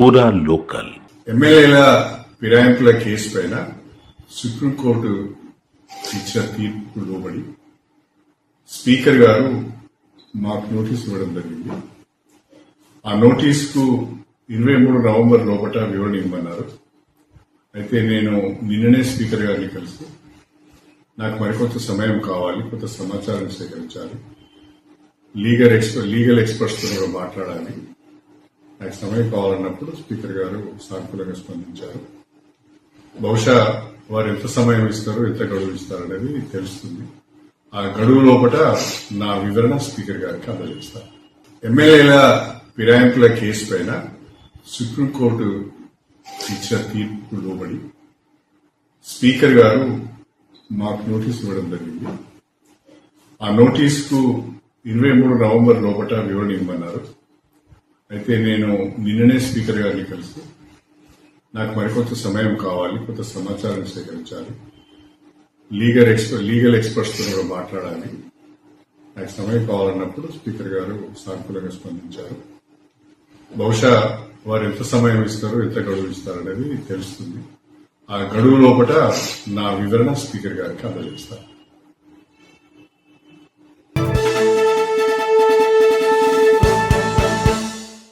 పూరా లోకల్. ఎమ్మెల్యేల ఫిరాయింపుల కేసు పైన సుప్రీంకోర్టు ఇచ్చిన తీర్పు లోబడి స్పీకర్ గారు మాకు నోటీస్ ఇవ్వడం జరిగింది. ఆ నోటీసుకు ఇరవై మూడు నవంబర్ లోపల వివరణ ఇవ్వమన్నారు. అయితే నేను నిన్ననే స్పీకర్ గారిని కలిసి నాకు మరికొంత సమయం కావాలి కొంత సమాచారం సేకరించాలి లీగల్ ఎక్స్పర్ట్ లీగల్ ఎక్స్పర్ట్స్తో కూడా మాట్లాడాలి. నాకు సమయం కావాలన్నప్పుడు స్పీకర్ గారు సానుకూలంగా స్పందించారు. బహుశా వారు ఎంత సమయం ఇస్తారో ఎంత గడువు ఇస్తారో అనేది తెలుస్తుంది. ఆ గడువు లోపల నా వివరణ స్పీకర్ గారికి అందజేస్తారు ఎమ్మెల్యేల ఫిరాయింపుల కేసు పైన సుప్రీంకోర్టు ఇచ్చిన తీర్పు లోబడి స్పీకర్ గారు మాకు నోటీస్ ఇవ్వడం జరిగింది. ఆ నోటీసుకు ఇరవై మూడు నవంబర్ లోపల వివరణ ఇవ్వమన్నారు. అయితే నేను నిన్ననే స్పీకర్ గారిని కలిసి నాకు మరికొంత సమయం కావాలి కొంత సమాచారం సేకరించాలి. లీగల్ ఎక్స్పర్ట్ లీగల్ ఎక్స్పర్ట్స్తో కూడా మాట్లాడాలి. నాకు సమయం కావాలన్నప్పుడు స్పీకర్ గారు సానుకూలంగా స్పందించారు. బహుశా వారు ఎంత సమయం ఇస్తారు ఎంత గడువు ఇస్తారు అనేది తెలుస్తుంది. ఆ గడువు లోపల నా వివరణ స్పీకర్ గారికి అందజేస్తారు